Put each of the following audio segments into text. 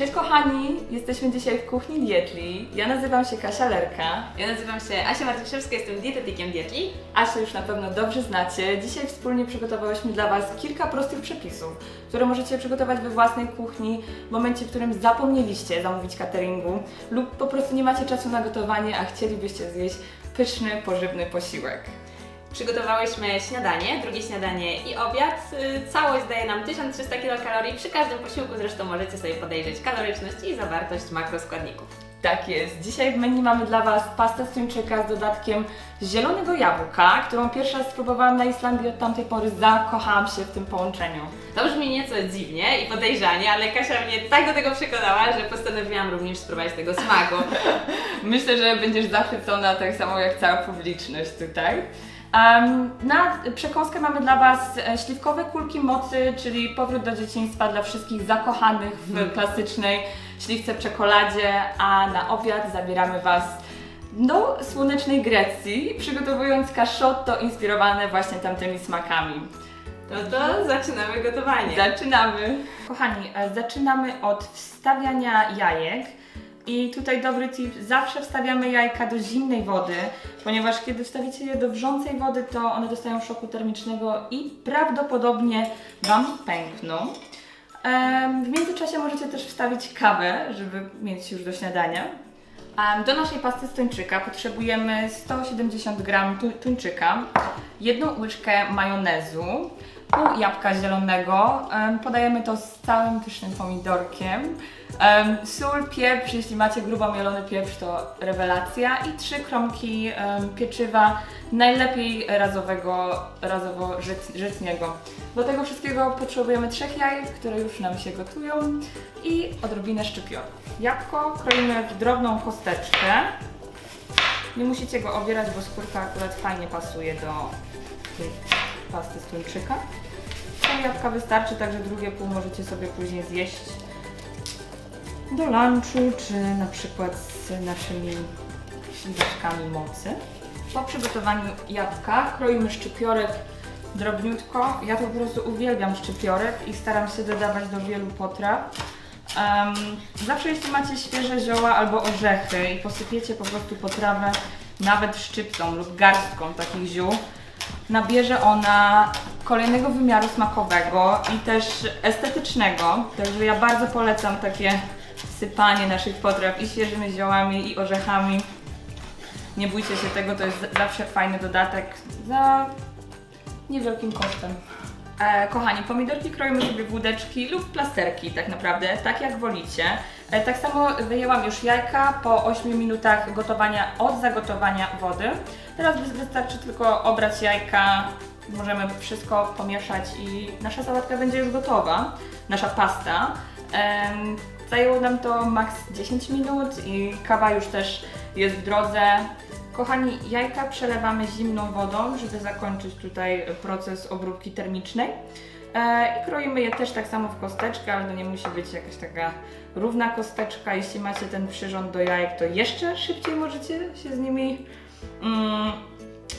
Cześć kochani, jesteśmy dzisiaj w kuchni Dietli. Ja nazywam się Kasia Lerka. Ja nazywam się Asia Marciszewska, jestem dietetykiem Dietli. Asię już na pewno dobrze znacie. Dzisiaj wspólnie przygotowałyśmy dla Was kilka prostych przepisów, które możecie przygotować we własnej kuchni w momencie, w którym zapomnieliście zamówić cateringu lub po prostu nie macie czasu na gotowanie, a chcielibyście zjeść pyszny, pożywny posiłek. Przygotowałyśmy śniadanie, drugie śniadanie i obiad. Y, Całość daje nam 1300 kilokalorii. Przy każdym posiłku zresztą możecie sobie podejrzeć kaloryczność i zawartość makroskładników. Tak jest. Dzisiaj w menu mamy dla Was pastę z tuńczyka z dodatkiem zielonego jabłka, którą pierwszy raz spróbowałam na Islandii. Od tamtej pory zakochałam się w tym połączeniu. To brzmi nieco dziwnie i podejrzanie, ale Kasia mnie tak do tego przekonała, że postanowiłam również spróbować tego smaku. Myślę, że będziesz zachwycona tak samo jak cała publiczność tutaj. Na przekąskę mamy dla Was e, śliwkowe kulki mocy, czyli powrót do dzieciństwa dla wszystkich zakochanych w klasycznej śliwce w czekoladzie, a na obiad zabieramy Was do słonecznej Grecji, przygotowując kaszotto inspirowane właśnie tamtymi smakami. No to zaczynamy gotowanie. Zaczynamy. Kochani, e, zaczynamy od wstawiania jajek. I tutaj dobry tip, zawsze wstawiamy jajka do zimnej wody, ponieważ kiedy wstawicie je do wrzącej wody, to one dostają szoku termicznego i prawdopodobnie Wam pękną. W międzyczasie możecie też wstawić kawę, żeby mieć już do śniadania. Do naszej pasty z tuńczyka potrzebujemy 170 g tu- tuńczyka, jedną łyżkę majonezu, pół jabłka zielonego, em, podajemy to z całym pysznym pomidorkiem, em, sól, pieprz, jeśli macie grubo mielony pieprz to rewelacja i trzy kromki pieczywa, najlepiej razowego, razowo-żytniego. Do tego wszystkiego potrzebujemy trzech jajek, które już nam się gotują i odrobinę szczypiorów. Jabłko kroimy w drobną kosteczkę. Nie musicie go obierać, bo skórka akurat fajnie pasuje do pasty z tuńczyka. Jabłka wystarczy, także drugie pół możecie sobie później zjeść do lunchu, czy na przykład z naszymi śliweczkami mocy. Po przygotowaniu jabłka kroimy szczypiorek drobniutko. Ja to po prostu uwielbiam szczypiorek i staram się dodawać do wielu potraw. Em, zawsze jeśli macie świeże zioła albo orzechy i posypiecie po prostu potrawę nawet szczypcą lub garstką takich ziół, nabierze ona kolejnego wymiaru smakowego i też estetycznego. Także ja bardzo polecam takie sypanie naszych potraw i świeżymi ziołami i orzechami. Nie bójcie się tego, to jest zawsze fajny dodatek za niewielkim kosztem. E, kochani, pomidorki kroimy sobie w łódeczki lub plasterki tak naprawdę, tak jak wolicie. E, tak samo wyjęłam już jajka po 8 minutach gotowania od zagotowania wody. Teraz wys- wystarczy tylko obrać jajka, możemy wszystko pomieszać i nasza sałatka będzie już gotowa, nasza pasta. Zajęło nam to maks 10 minut i kawa już też jest w drodze. Kochani, jajka przelewamy zimną wodą, żeby zakończyć tutaj proces obróbki termicznej. E, I kroimy je też tak samo w kosteczkę, ale to nie musi być jakaś taka równa kosteczka. Jeśli macie ten przyrząd do jajek, to jeszcze szybciej możecie się z nimi mm,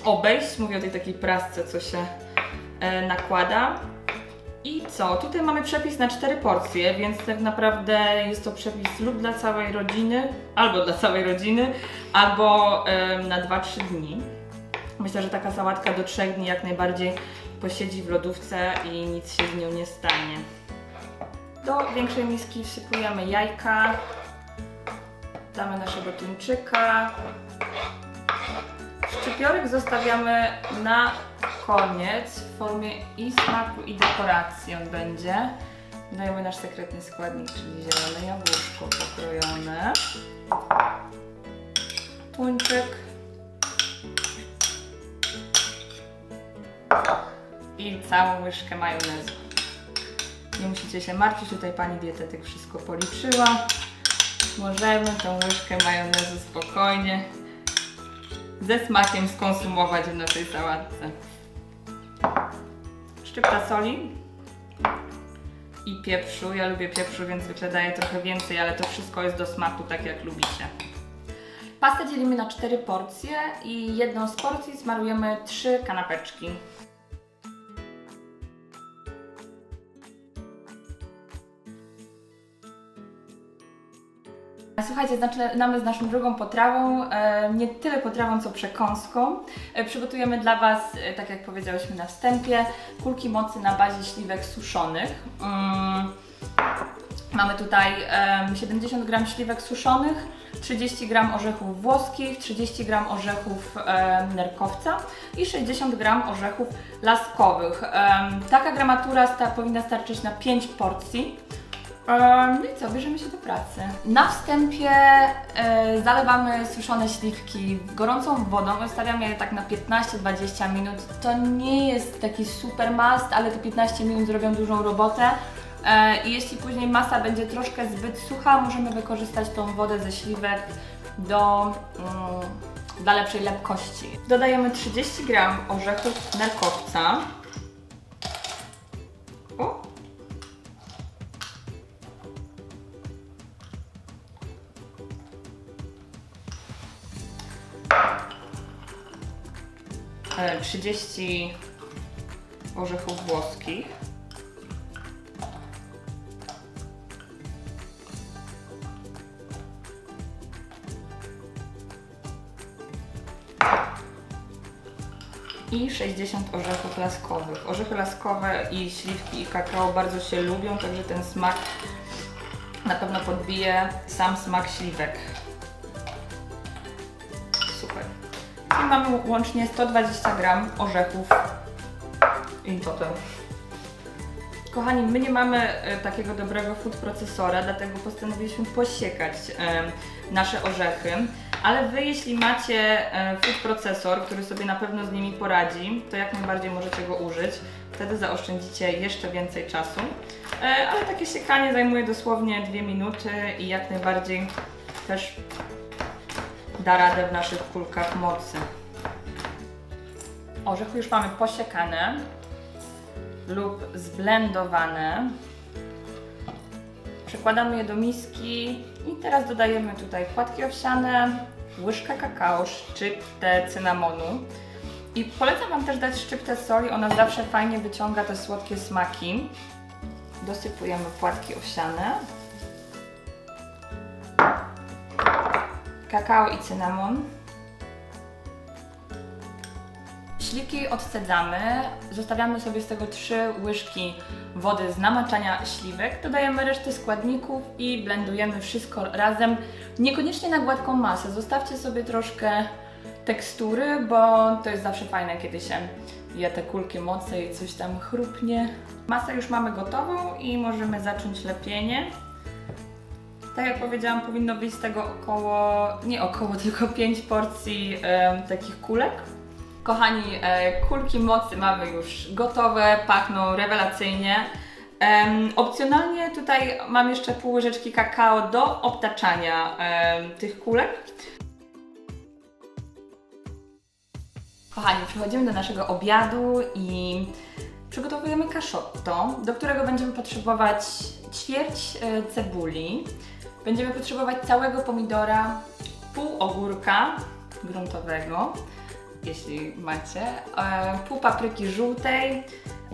obejść. Mówię o tej takiej prasce, co się e, nakłada. I co? Tutaj mamy przepis na cztery porcje, więc tak naprawdę jest to przepis lub dla całej rodziny, albo dla całej rodziny, albo na 2-3 dni. Myślę, że taka sałatka do 3 dni jak najbardziej posiedzi w lodówce i nic się z nią nie stanie. Do większej miski wsypujemy jajka, damy naszego tuńczyka. Szczypiorek zostawiamy na koniec w formie i smaku i dekoracji on będzie. Dajemy nasz sekretny składnik, czyli zielone jabłuszko pokrojone. Tuńczyk. I całą łyżkę majonezu. Nie musicie się martwić, tutaj pani dietetyk wszystko policzyła. Możemy tą łyżkę majonezu spokojnie ze smakiem skonsumować w naszej sałatce. Szczypta soli i pieprzu. Ja lubię pieprzu, więc zwykle daję trochę więcej, ale to wszystko jest do smaku tak jak lubicie. Pastę dzielimy na cztery porcje i jedną z porcji smarujemy trzy kanapeczki. Słuchajcie, zaczynamy z naszą drugą potrawą, e, nie tyle potrawą, co przekąską. E, Przygotujemy dla Was, e, tak jak powiedziałyśmy na wstępie, kulki mocy na bazie śliwek suszonych. Mm, Mamy tutaj em, 70 g śliwek suszonych, 30 g orzechów włoskich, 30 g orzechów nerkowca i 60 g orzechów laskowych. Taka gramatura powinna starczyć na 5 porcji. No i co, bierzemy się do pracy. Na wstępie e, zalewamy suszone śliwki gorącą wodą, zostawiamy je tak na 15-20 minut. To nie jest taki super must, ale te 15 minut zrobią dużą robotę. E, I jeśli później masa będzie troszkę zbyt sucha, możemy wykorzystać tą wodę ze śliwek do, mm, dla lepszej lepkości. Dodajemy 30 g orzechów nerkowca. 30 orzechów włoskich. i 60 orzechów laskowych. Orzechy laskowe i śliwki i kakao bardzo się lubią, także ten smak na pewno podbije sam smak śliwek. I mamy łącznie 120 gram orzechów i to to. Kochani, my nie mamy e, takiego dobrego food procesora, dlatego postanowiliśmy posiekać e, nasze orzechy. Ale Wy, jeśli macie e, food procesor, który sobie na pewno z nimi poradzi, to jak najbardziej możecie go użyć. Wtedy zaoszczędzicie jeszcze więcej czasu. Ale takie siekanie zajmuje dosłownie 2 minuty i jak najbardziej też da radę w naszych kulkach mocy. Orzechy już mamy posiekane lub zblendowane. Przekładamy je do miski i teraz dodajemy tutaj płatki owsiane, łyżkę kakao, szczyptę cynamonu. I polecam Wam też dać szczyptę soli, ona zawsze fajnie wyciąga te słodkie smaki. Dosypujemy płatki owsiane. Kakao i cynamon. Śliwki odcedzamy, zostawiamy sobie z tego 3 łyżki wody z namaczania śliwek, dodajemy resztę składników i blendujemy wszystko razem, niekoniecznie na gładką masę, zostawcie sobie troszkę tekstury, bo to jest zawsze fajne, kiedy się je te kulki mocy i coś tam chrupnie. Masę już mamy gotową i możemy zacząć lepienie. Tak jak powiedziałam, powinno być z tego około, nie około, tylko 5 porcji em, takich kulek. Kochani, e, kulki mocy mamy już gotowe, pachną rewelacyjnie. Opcjonalnie tutaj mam jeszcze pół łyżeczki kakao do obtaczania tych kulek. Kochani, przechodzimy do naszego obiadu i przygotowujemy kaszotto, do którego będziemy potrzebować ćwierć e, cebuli, będziemy potrzebować całego pomidora, pół ogórka gruntowego, jeśli macie, e, pół papryki żółtej,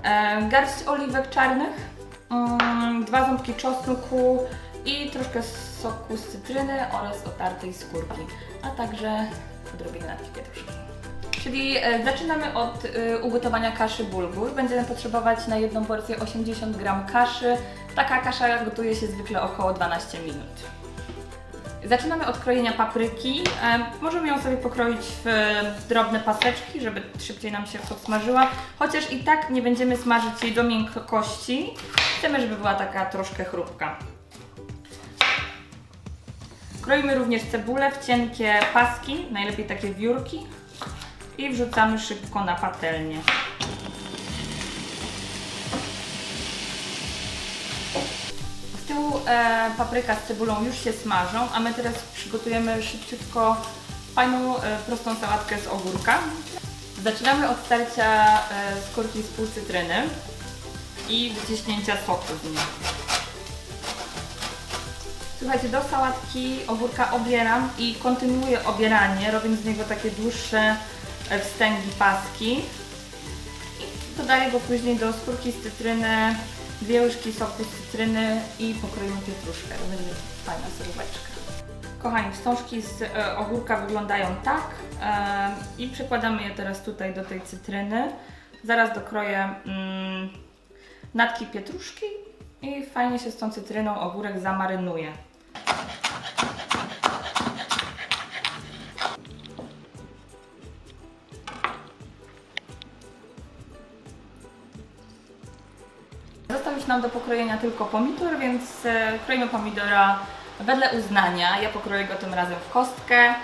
e, garść oliwek czarnych, mm, dwa ząbki czosnku i troszkę soku z cytryny oraz otartej skórki, a także odrobinę pietruszki. Czyli e, zaczynamy od ugotowania kaszy bulgur. Będziemy potrzebować na jedną porcję 80 g kaszy. Taka kasza gotuje się zwykle około 12 minut. Zaczynamy od krojenia papryki. Możemy ją sobie pokroić w drobne paseczki, żeby szybciej nam się podsmażyła. Chociaż i tak nie będziemy smażyć jej do miękkości. Chcemy, żeby była taka troszkę chrupka. Kroimy również cebulę w cienkie paski, najlepiej takie wiórki i wrzucamy szybko na patelnię. Z tyłu e, papryka z cebulą już się smażą, a my teraz przygotujemy szybciutko fajną, e, prostą sałatkę z ogórka. Zaczynamy od starcia e, skórki z pół cytryny i wyciśnięcia soku z niej. Słuchajcie, do sałatki ogórka obieram i kontynuuję obieranie, robiąc z niego takie dłuższe e, wstęgi paski. I dodaję go później do skórki z cytryny, dwie łyżki soku z cytryny i pokroimy pietruszkę. Będzie fajna suróweczka. Kochani, wstążki z e, ogórka wyglądają tak e, i przekładamy je teraz tutaj do tej cytryny. Zaraz dokroję mm, natki pietruszki i fajnie się z tą cytryną ogórek zamarynuje. Już nam do pokrojenia tylko pomidor, więc e, kroimy pomidora wedle uznania. Ja pokroję go tym razem w kostkę.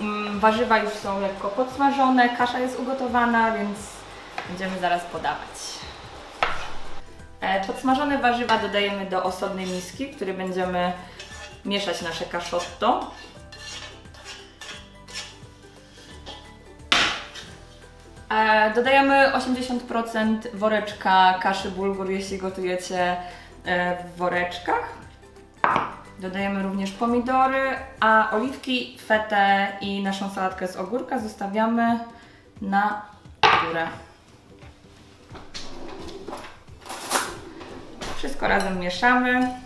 Mm, Warzywa już są lekko podsmażone, kasza jest ugotowana, więc będziemy zaraz podawać. E, Podsmażone warzywa dodajemy do osobnej miski, w której będziemy mieszać nasze kaszotto. Dodajemy 80% woreczka kaszy bulgur, jeśli gotujecie e, w woreczkach. Dodajemy również pomidory, a oliwki, fetę i naszą sałatkę z ogórka zostawiamy na górę. Wszystko razem mieszamy.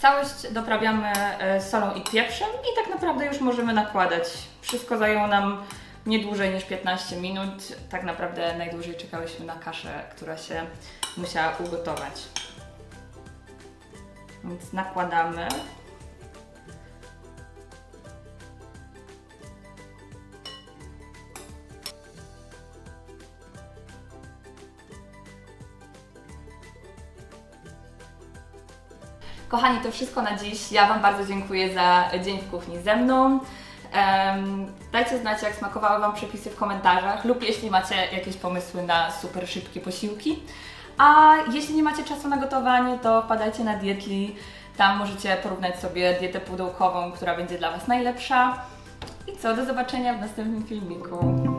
Całość doprawiamy e, solą i pieprzem i tak naprawdę już możemy nakładać. Wszystko zajęło nam nie dłużej niż 15 minut. Tak naprawdę najdłużej czekałyśmy na kaszę, która się musiała ugotować. Więc nakładamy. Kochani, to wszystko na dziś. Ja Wam bardzo dziękuję za dzień w kuchni ze mną. Em, dajcie znać, jak smakowały Wam przepisy w komentarzach lub jeśli macie jakieś pomysły na super szybkie posiłki. A jeśli nie macie czasu na gotowanie, to wpadajcie na Dietli. Tam możecie porównać sobie dietę pudełkową, która będzie dla Was najlepsza. I co, do zobaczenia w następnym filmiku.